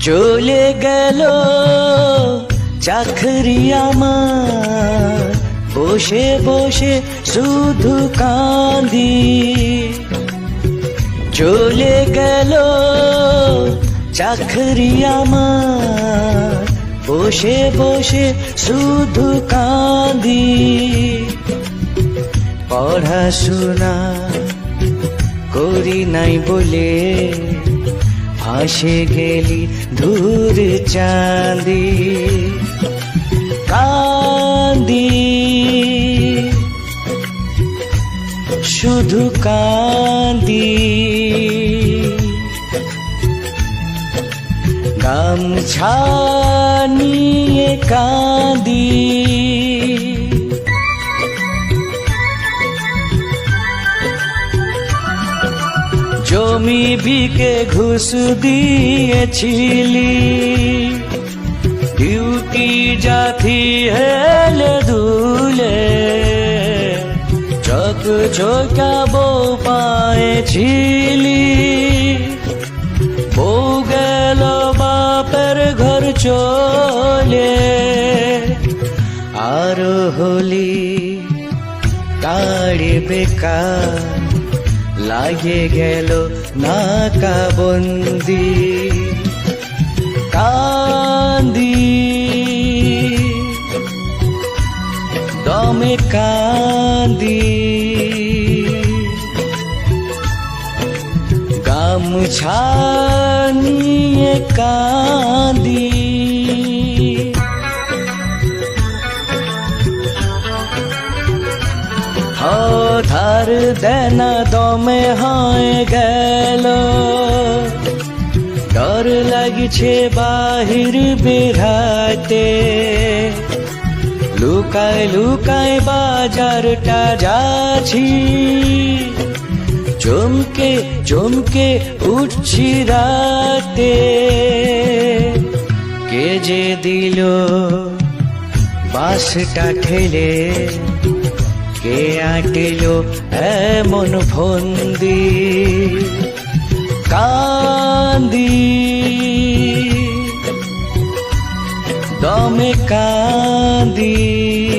চলে গেল চাকরি আমার। বসে বসে শুধু কাঁদি। চলে গেল চাকরি আমার। বসে বসে শুধু কাঁদি। পড়াশোনা করি নাই বলে ভাসে গেলি দূর চাঁদি। কান্দি শুধু কান্দি গামছা কাঁদি জমি বিকে ঘুষ দিয়েছিলি। ডিউটি জাতি হেলে দুলে, চক চকাবো পায়েছিলি। বউ গেল বাপের ঘর চলে আর হলি কাড়ে বেকার লাগে গেল নাকাবন্দি কান্দি দমে কান্দি। গামছা নিয়ে কান্দি ধার দেনা দমে হয়ে গেল ডর লাগছে বাহির বেরাতে লুকায় লুকায় বাজারটা যাচ্ছি চমকে চমকে উঠছি রাতে কে যে দিল বাসটা ঠেলে কে আঁকিল এমন ফন্দি কান্দি। দমে কান্দি।